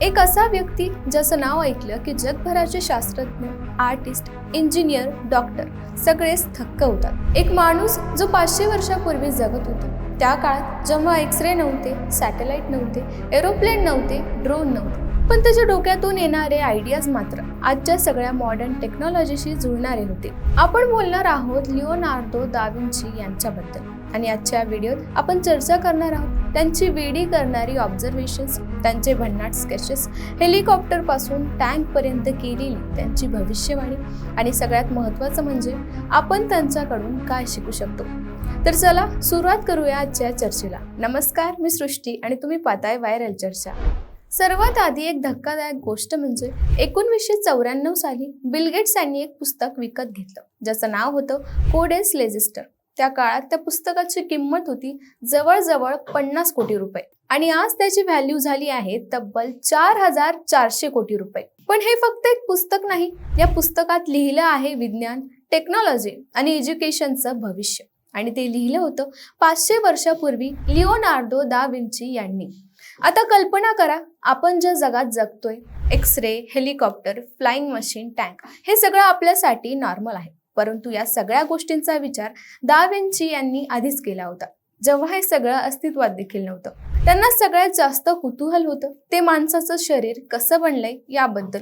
एक असा व्यक्ती ज्याचं नाव ऐकलं की जगभराचे शास्त्रज्ञ आर्टिस्ट इंजिनियर डॉक्टर सगळेच थक्क होतात. एक माणूस जो पाचशे वर्षापूर्वी जगत होता. त्या काळात जेव्हा एक्सरे नव्हते सॅटेलाईट नव्हते एरोप्लेन नव्हते ड्रोन नव्हते. पण त्याच्या डोक्यातून येणारे आयडियाज मात्र आजच्या सगळ्या मॉडर्न टेक्नॉलॉजीशी जुळणारे होते. आपण बोलणार आहोत लिओनार्डो दाविंची यांच्याबद्दल. आणि आजच्या व्हिडिओत आपण चर्चा करणार आहोत त्यांची वेडी करणारी ऑब्झर्वेशन्स त्यांचे भन्नाट स्केचेस हेलिकॉप्टरपासून टँकपर्यंत केलेली त्यांची भविष्यवाणी. आणि सगळ्यात महत्त्वाचं म्हणजे आपण त्यांच्याकडून काय शिकू शकतो. तर चला सुरुवात करूया आजच्या चर्चेला. नमस्कार मी सृष्टी आणि तुम्ही पाहताय व्हायरल चर्चा. सर्वात आधी एक धक्कादायक गोष्ट म्हणजे एकोणवीसशे चौऱ्याण्णव साली बिलगेट्स यांनी एक पुस्तक विकत घेतलं ज्याचं नाव होतं कोडेस लेजिस्टर त्या काळात त्या पुस्तकाची किंमत होती जवळजवळ पन्नास कोटी रुपये. आणि आज त्याची व्हॅल्यू झाली आहे तब्बल चार हजार चारशे कोटी रुपये. पण हे फक्त एक पुस्तक नाही. या पुस्तकात लिहिलं आहे विज्ञान टेक्नॉलॉजी आणि एज्युकेशनचं भविष्य. आणि ते लिहिलं होतं पाचशे वर्षापूर्वी लिओनार्डो दा विंची यांनी. आता कल्पना करा आपण ज्या जगात जगतोय X ray helicopter flying machine tank हे सगळं आपल्यासाठी नॉर्मल आहे. परंतु या सगळ्या गोष्टींचा विचार दा विंची यांनी आधीच केला होता. जेव्हा हे सगळं अस्तित्वात देखील नव्हतं. त्यांना सगळ्यात जास्त कुतूहल होतं. ते माणसाचं शरीर कसं बनलंय याबद्दल.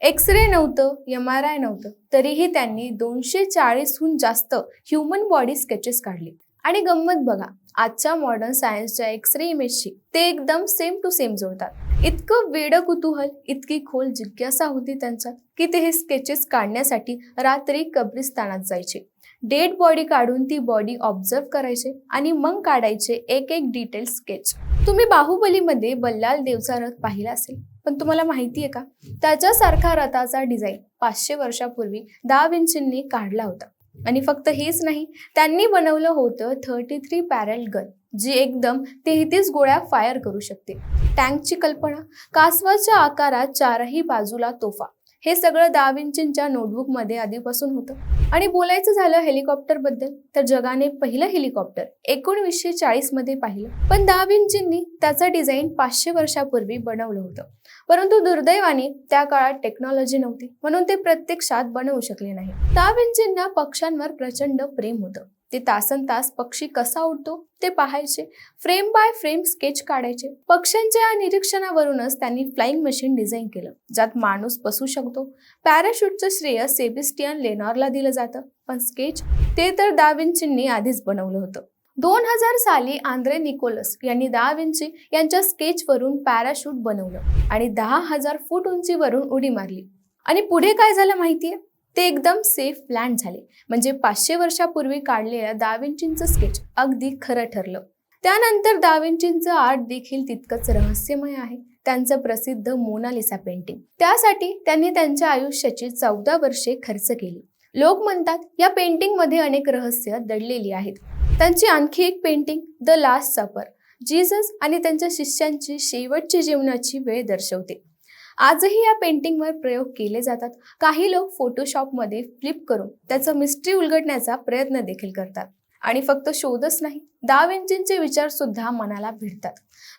एक्स रे नव्हतं एम आर आय नव्हतं. तरीही त्यांनी दोनशे चाळीसहून जास्त ह्युमन बॉडी स्केचेस काढली. आणि गंमत बघा आजच्या मॉडर्न सायन्सच्या एक्स रे इमेजशी ते एकदम सेम टू सेम जोडतात इतकं वेड कुतूहल इतकी खोल जिज्ञासा होती त्यांच्यात की ते हे स्केचेस काढण्यासाठी रात्री कब्रिस्तानात जायचे. डेड बॉडी काढून ती बॉडी ऑब्झर्व करायचे आणि मग काढायचे एक एक डिटेल स्केच. तुम्ही बाहुबलीमध्ये बल्लाल देवचा रथ पाहिला असेल पण तुम्हाला माहिती आहे का? त्याच्यासारखा रथाचा डिझाईन पाचशे वर्षापूर्वी दा विंचींनी काढला होता. आणि फक्त हेच नाही त्यांनी बनवलं होतं थर्टी थ्री पॅरल गन जी एकदम तेहतीस गोळ्या फायर करू शकते. टँकची कल्पना कासवाच्या आकारात चारही बाजूला तोफा हे सगळं दाविंचींच्या नोटबुकमध्ये आधीपासून होतं. आणि बोलायचं झालं हेलिकॉप्टरबद्दल तर जगाने पहिलं हेलिकॉप्टर एकोणवीसशे चाळीसमध्ये पाहिलं. पण दाविंचींनी त्याचं डिझाईन पाचशे वर्षापूर्वी बनवलं होतं. परंतु दुर्दैवाने त्या काळात टेक्नॉलॉजी नव्हती म्हणून ते प्रत्यक्षात बनवू शकले नाही. दाविंचींना पक्ष्यांवर प्रचंड प्रेम होतं. ते तासन तास पक्षी कसा उडतो ते पाहायचे. फ्रेम बाय फ्रेम स्केच काढायचे. पक्ष्यांच्या या निरीक्षणावरूनच त्यांनी फ्लाइंग मशीन डिझाईन केलं ज्यात माणूस बसू शकतो. पॅराशूटचं श्रेय सेबिस्टियन लेनॉरला दिलं जातं पण स्केच ते तर दाविंचींनी आधीच बनवलं होतं. दोन हजार साली आंद्रे निकोलस यांनी दहा विंची यांच्या स्केचवरून पॅराशूट बनवलं आणि दहा हजार फूट उंचीवरून उडी मारली. आणि पुढे काय झालं माहितीये? ते एकदम सेफ लँड झाले. म्हणजे पाचशे वर्षापूर्वी काढलेल्या दाविंचींचं स्केच अगदी खरं ठरलं. त्यानंतर दाविंचींचं आर्ट देखील तितकंच रहस्यमय आहे. त्यांचं प्रसिद्ध मोनालिसा पेंटिंग त्यासाठी त्यांनी त्यांच्या आयुष्याची चौदा वर्षे खर्च केली. लोक म्हणतात या पेंटिंगमध्ये अनेक रहस्य दडलेली आहेत. त्यांची आणखी एक painting the last supper Jesus आणि त्यांच्या शिष्यांची शेवटची जीवनाची वेळ दर्शवते. आजही या पेंटिंगवर प्रयोग केले जातात. काही लोक फोटोशॉपमध्ये फ्लिप करून त्याचं मिस्ट्री उलगडण्याचा प्रयत्न देखील करतात. आणि फक्त शोधच नाही दा विंचींचे विचार सुद्धा मनाला भिडतात.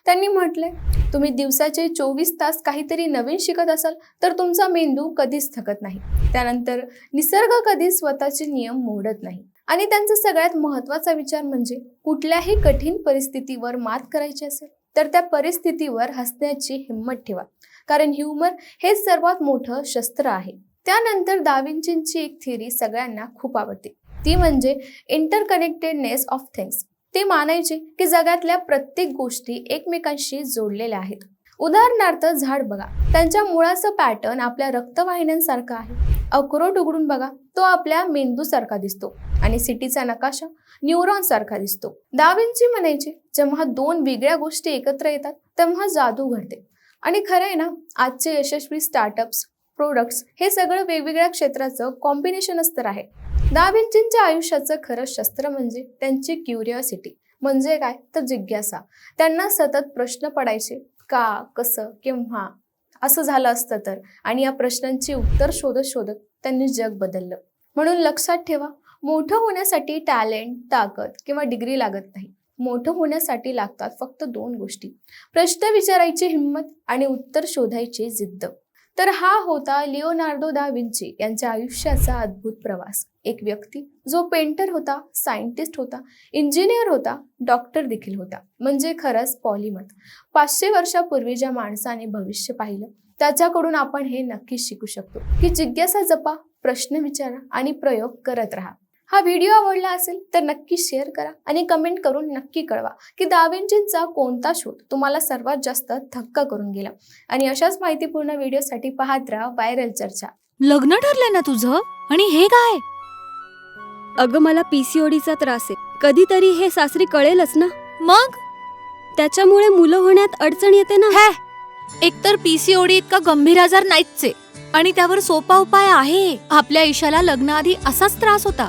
त्यांनी म्हटले तुम्ही दिवसाचे चोवीस तास काहीतरी नवीन शिकत असाल तर तुमचा मेंदू कधीच थकत नाही. त्यानंतर निसर्ग कधी स्वतःचे नियम मोडत नाही. आणि त्यांचा सगळ्यात महत्त्वाचा विचार म्हणजे कुठल्याही कठीण परिस्थितीवर मात करायची असेल तर त्या परिस्थितीवर हसण्याची हिंमत ठेवा. कारण ह्युमर हेच सर्वात मोठं शस्त्र आहे. त्यानंतर दाविंचींची एक थिअरी सगळ्यांना खूप आवडते. ती म्हणजे इंटरकनेक्टेडनेस ऑफ थिंग्स. ते मानायचे की जगातल्या प्रत्येक गोष्टी एकमेकांशी जोडलेल्या आहेत. उदाहरणार्थ झाड बघा. त्यांच्या मुळाचं पॅटर्न आपल्या रक्तवाहिन्यांसारखं आहे. अक्रोट उघडून बघा. तो आपल्या मेंदूसारखा दिसतो आणि सिटीचा नकाशा न्यूरॉन सारखा दिसतो. दाविंची म्हणायचे जेव्हा दोन वेगळ्या गोष्टी एकत्र येतात तेव्हा जादू घडते. आणि खरं आहे ना आजचे यशस्वी स्टार्टअप्स प्रोडक्ट्स हे सगळं वेगवेगळ्या क्षेत्राचं कॉम्बिनेशनच तर आहे. दाविंचींच्या आयुष्याचं खरं शस्त्र म्हणजे त्यांची क्युरिओसिटी म्हणजे काय? तर जिज्ञासा. त्यांना सतत प्रश्न पडायचे का कसं केव्हा? असं झालं असतं तर. आणि या प्रश्नांची उत्तर शोधत शोधत त्यांनी जग बदललं. म्हणून लक्षात ठेवा मोठं होण्यासाठी टॅलेंट ताकद किंवा डिग्री लागत नाही. मोठं होण्यासाठी लागतात फक्त दोन गोष्टी. प्रश्न विचारायची हिंमत आणि उत्तर शोधायची जिद्द. तर हा होता लिओनार्डो दा विंची यांच्या आयुष्याचा अद्भुत प्रवास. एक व्यक्ती जो पेंटर होता सायंटिस्ट होता इंजिनियर होता डॉक्टर देखील होता. म्हणजे खरंच पॉलिमत पाचशे वर्षापूर्वी ज्या माणसाने भविष्य पाहिलं त्याच्याकडून आपण हे नक्कीच शिकू शकतो. की जिज्ञासा जपा प्रश्न विचारा आणि प्रयोग करत राहा. हा व्हिडिओ आवडला असेल तर नक्की शेअर करा आणि कमेंट करून नक्की कळवा की दाविंचींचा कोणता शोध तुम्हाला सर्वात जास्त धक्का करून गेला. आणि अशाच माहितीपूर्ण व्हिडिओसाठी पाहत राहा व्हायरल चर्चा. लग्न ठरलंय ना तुझं? आणि हे काय? अगं मला पीसीओडीचा त्रास आहे. कधीतरी हे सासरी कळेलच ना? मग? त्याच्यामुळे मुलं होण्यात अडचण येते ना? हे! एकतर पीसीओडी इतका गंभीर आजार नाहीच आहे आणि त्यावर सोपा उपाय आहे. आपल्या ईशाला लग्नाआधी असाच त्रास होता.